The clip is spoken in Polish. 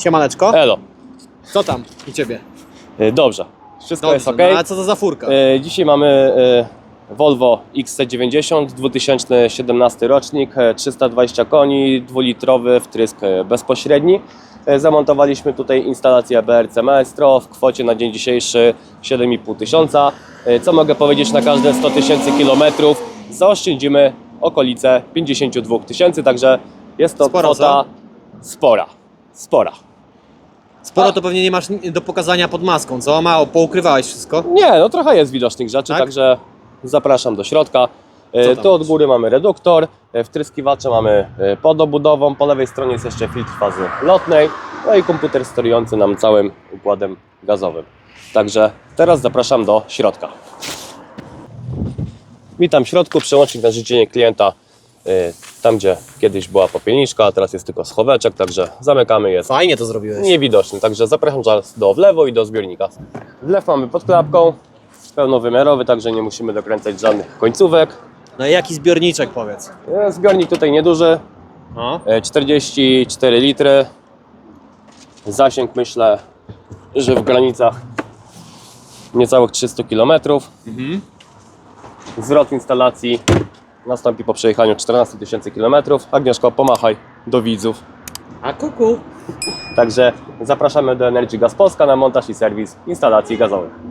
Siemaneczko. Elo. Co tam u Ciebie? Y, Dobrze. Wszystko jest ok. no, ale co to za furka? Y, Dzisiaj mamy y, Volvo XC90 2017 rocznik, y, 320 koni, dwulitrowy wtrysk y, bezpośredni. Y, Zamontowaliśmy tutaj instalację BRC Maestro w kwocie na dzień dzisiejszy 7,5 tysiąca. Y, Co mogę powiedzieć na każde 100 tysięcy kilometrów? Zaoszczędzimy okolice 52 tysięcy, także jest to Sporo, kwota spora. Spora. Sporo to pewnie nie masz do pokazania pod maską, co? Mało, poukrywałeś wszystko? Nie, no trochę jest widocznych rzeczy, Tak? także zapraszam do środka. E, Co tam Tu od góry mamy reduktor, e, wtryskiwacze mamy e, pod obudową, po lewej stronie jest jeszcze filtr fazy lotnej, no i komputer sterujący nam całym układem gazowym. Także teraz zapraszam do środka. Witam w środku, przełącznik na życzenie klienta tam gdzie kiedyś była popielniczka, a teraz jest tylko schoweczek, także zamykamy, jest Fajnie to zrobiłeś. niewidoczny, także zapraszam zaraz do wlewu i do zbiornika. Wlew mamy pod klapką, pełnowymiarowy, także nie musimy dokręcać żadnych końcówek. No i jaki zbiorniczek powiedz? E, Zbiornik tutaj nieduży, No. e, 44 litry. Zasięg myślę, że w granicach niecałych 300 km. Mhm. Zwrot instalacji nastąpi po przejechaniu 14 tysięcy km. Agnieszko, pomachaj do widzów. A kuku. Także zapraszamy do Energy Gas Polska na montaż i serwis instalacji gazowych.